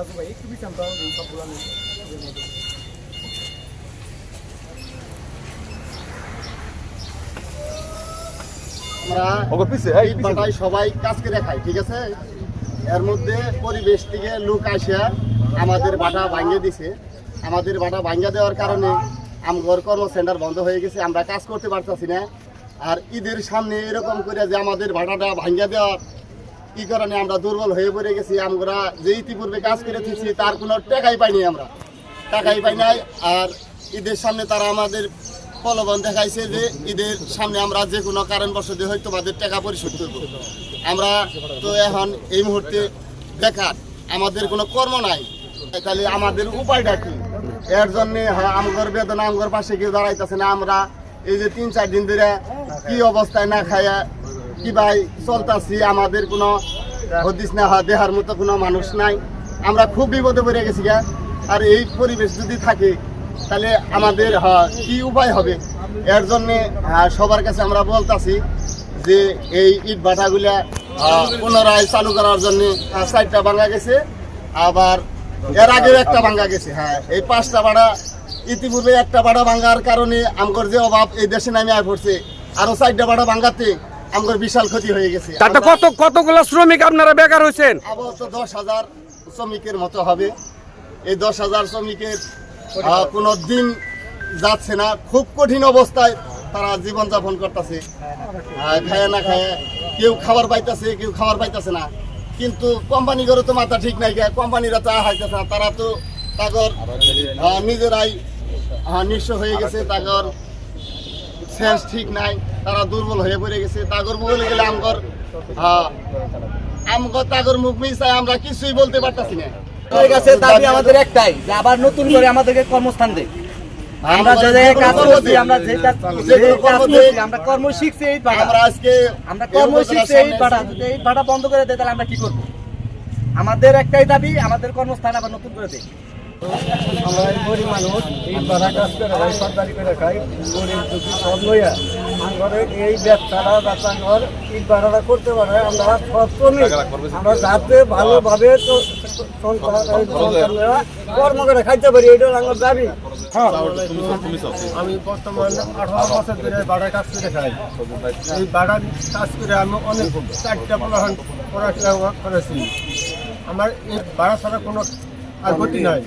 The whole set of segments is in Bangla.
রাজু ভাই একটু বিচান তো এই সবগুলো এর মধ্যে। আমরা সবাই ঠিক আছে? এর পরিবেশ থেকে লোক আসিয়া আমাদের বাটা ভাঙিয়ে দিছে। আমাদের বাটা ভাঙিয়ে দেওয়ার কারণে আমগর কর্ম সেন্টার বন্ধ হয়ে গেছে আমরা কাজ করতে পারতাছি না। আর ঈদের সামনে এরকম করে যে আমাদের ভাটাটা ভাঙিয়ে দেওয়ার কি কারণে আমরা দুর্বল হয়ে পড়ে গেছি, আমরা যে ইতিপূর্বে কাজ করে থেছি তার কোনো টাকাই পাইনি আমরা। টাকাই পাই নাই, আর ঈদের সামনে তারা আমাদের প্রলোভন দেখাইছে যে ঈদের সামনে আমরা যে কোনো কারণবশত হয়তো আমাদের টাকা পরিশোধ করব। আমরা তো এখন এই মুহূর্তে বেকার, আমাদের কোনো কর্ম নাই। তাহলে আমাদের উপায়টা কি? এর জন্য আমগর বেদনা আমগর পাশে কেউ দাঁড়াইতেছে না, আমরা এই যে তিন চার দিন ধরে কি অবস্থায় না খাইয়া কি ভাই, চলতাছি, আমাদের কোনো হদিস না হয় দেহার মতো কোনো মানুষ নাই। আমরা খুব বিপদে পড়ে গেছি গা। আর এই পরিবেশ যদি থাকে, তাহলে আমাদের কি উপায় হবে? এর জন্যে সবার কাছে আমরা বলতাছি যে, এই ইট ভাটাগুলা পুনরায় চালু করার জন্য সাইডটা ভাঙা গেছে। আবার এর আগেও একটা ভাঙা গেছে হ্যাঁ এই পাঁচটা ভাড়া, ইতিপূর্বে একটা ভাড়া ভাঙার কারণে আমগর যে অভাব, এই দেশে নামে আয় পড়ছে। আরও চারটা ভাড়া ভাঙাতে আমগর বিশাল ক্ষতি হয়ে গেছে। তাতে কত কতগুলো শ্রমিক আপনারা বেকার হয়েছেন আপাতত দশ হাজার শ্রমিকের মতো হবে। এই দশ হাজার শ্রমিকের কোনো দিন যাচ্ছে না। খুব কঠিন অবস্থায় তারা জীবনযাপন করতেছে। খায় না খায়। কেউ খাবার পাইতেছে কেউ খাবার পাইতেছে না। কিন্তু কোম্পানি করে তো মাথা ঠিক নাই কোম্পানিরা তো হাইতেছে না। তারা তো তাগর নিজেরাই নিঃস্ব হয়ে গেছে। তাগর সেন্স ঠিক নাই তারা দুর্বল হয়ে পড়ে গেছে। তাগর বলে গেলে আমগর আমগর তাগর মুখ মিশায় আমরা কিছুই বলতে পারতাছি না। কাছে দাবি আমাদের একটাই যে আবার নতুন করে আমাদেরকে কর্মস্থান দেয় আমরা যে জায়গায় কাজ করছি আমরা যে কাজ যে কাজ করছি আমরা কর্ম শিখছি এই পাড়া। আমরা আজকে আমরা কর্ম শিখছি এই পাড়া। এই পাড়া বন্ধ করে দেয় তাহলে আমরা কি করব? আমাদের একটাই দাবি আমাদের কর্মস্থান আবার নতুন করে দেয় আমরা গরিব মানুষ এই বাধা কাজ করে খাই সরকারি করে খাই গরিব দুঃখী সব লইয়া। আমরা এই ব্যবসাটা এই বাধাটা করতে পারে আমরা শ্রমিক আমরা যাতে ভালোভাবে কর্ম করে খাইতে পারি এটা আমার দাবি। হ্যাঁ। আমি বর্তমান আঠারো বছর ধরে বাড়ায় কাজ করে খাই। এই বাড়ার কাজ করে আমি অনেক চারটা পড়াশোনা পড়াশোনা করেছি। আমার এই বাড়া ছাড়া কোনো আর গতি নাই।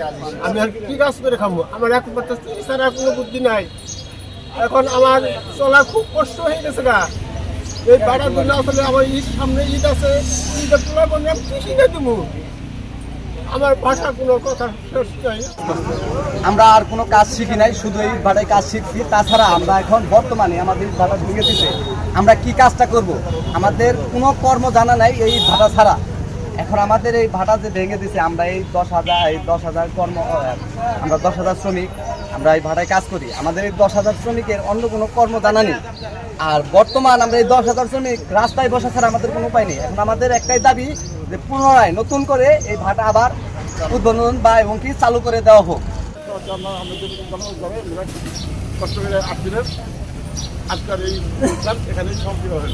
আমি আর কি কাজ করে খাব আমার একমাত্র স্ত্রী ছাড়া কোনো বুদ্ধি নাই। এখন আমার চলা খুব কষ্ট হয়ে গেছে গা। এই বাড়ার জন্য আসলে আমার ঈদ সামনে ঈদ আছে, ঈদের তোলা বন্ধু আমি কি কিনে দেবো আমার ভাষা কোনো কথা শেষ আমরা আর কোনো কাজ শিখি নাই, শুধু এই ভাটায় কাজ শিখছি। তাছাড়া আমরা এখন বর্তমানে আমাদের ভাটা ভেঙে দিতে আমরা কি কাজটা করব? আমাদের কোনো কর্ম জানা নাই এই ভাটা ছাড়া। এখন আমাদের এই ভাটা যে ভেঙে দিছে, আমরা এই দশ হাজার, এই দশ হাজার কর্ম আমরা দশ হাজার শ্রমিক, আমরা এই ভাটায় কাজ করি। আমাদের এই দশ হাজার শ্রমিকের অন্য কোনো কর্ম জানা নেই। আর বর্তমান আমরা এই দশ হাজার শ্রমিক রাস্তায় বসা ছাড়া আমাদের কোনো উপায় নেই। এখন আমাদের একটাই দাবি যে পুনরায় নতুন করে এই ভাটা আবার উদ্বোধন বা এবং কি চালু করে দেওয়া হোক। আজকের এই এখানে সব হয়ে গেল